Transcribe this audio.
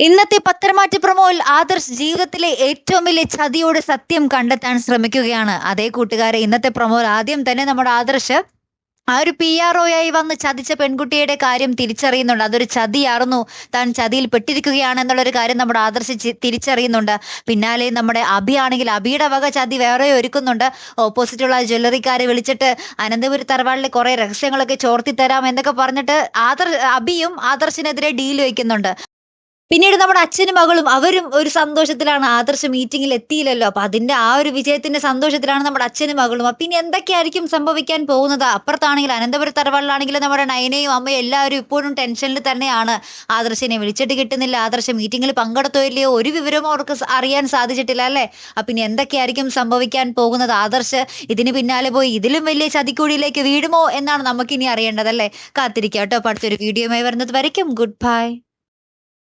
ഇന്നത്തെ പത്രമാറ്റ പ്രമോയിൽ ആദർശ് ജീവിതത്തിലെ ഏറ്റവും വലിയ ചതിയോട് സത്യം കണ്ടെത്താൻ ശ്രമിക്കുകയാണ്. അതേ കൂട്ടുകാരെ ഇന്നത്തെ പ്രമോയിൽ ആദ്യം തന്നെ നമ്മുടെ ആദർശ് ആ ഒരു പി ആർ ഒയായി വന്ന് ചതിച്ച പെൺകുട്ടിയുടെ കാര്യം തിരിച്ചറിയുന്നുണ്ട്. അതൊരു ചതിയായിരുന്നു താൻ ചതിയിൽ പെട്ടിരിക്കുകയാണ് എന്നുള്ളൊരു കാര്യം നമ്മുടെ ആദർശ് തിരിച്ചറിയുന്നുണ്ട്. പിന്നാലെ നമ്മുടെ അഭി ആണെങ്കിൽ അഭിയുടെ വക ചതി വേറെ ഒരുക്കുന്നുണ്ട്. ഓപ്പോസിറ്റുള്ള ജ്വല്ലറിക്കാരെ വിളിച്ചിട്ട് അനന്തപുരി തറവാളിലെ കുറെ രഹസ്യങ്ങളൊക്കെ ചോർത്തി തരാം എന്നൊക്കെ പറഞ്ഞിട്ട് ആദർ അഭിയും ആദർശിനെതിരെ ഡീൽ വയ്ക്കുന്നുണ്ട് പിന്നീട് നമ്മുടെ അച്ഛനും മകളും അവരും ഒരു സന്തോഷത്തിലാണ്. ആദർശ മീറ്റിംഗിൽ എത്തിയില്ലല്ലോ. അപ്പൊ അതിന്റെ ആ ഒരു വിജയത്തിന്റെ സന്തോഷത്തിലാണ് നമ്മുടെ അച്ഛനും മകളും. അപ്പൊ ഇനി എന്തൊക്കെയായിരിക്കും സംഭവിക്കാൻ പോകുന്നത്? അപ്പുറത്താണെങ്കിൽ അനന്തപുര തറവാളിലാണെങ്കിലും നമ്മുടെ നയനയും അമ്മയും എല്ലാവരും ഇപ്പോഴും ടെൻഷനിൽ തന്നെയാണ്. ആദർശിനെ വിളിച്ചിട്ട് കിട്ടുന്നില്ല. ആദർശ മീറ്റിംഗിൽ പങ്കെടുത്തോ ഇല്ലയോ ഒരു വിവരവും അവർക്ക് അറിയാൻ സാധിച്ചിട്ടില്ല അല്ലേ? അപ്പൊ ഇനി എന്തൊക്കെയായിരിക്കും സംഭവിക്കാൻ പോകുന്നത്? ആദർശ് ഇതിന് പിന്നാലെ പോയി ഇതിലും വലിയ ചതിക്കുഴിയിലേക്ക് വീടുമോ എന്നാണ് നമുക്കിനി അറിയേണ്ടത് അല്ലേ? കാത്തിരിക്കാം കേട്ടോ. അടുത്തൊരു വീഡിയോയുമായി വരുന്നത് വരയ്ക്കും. Good bye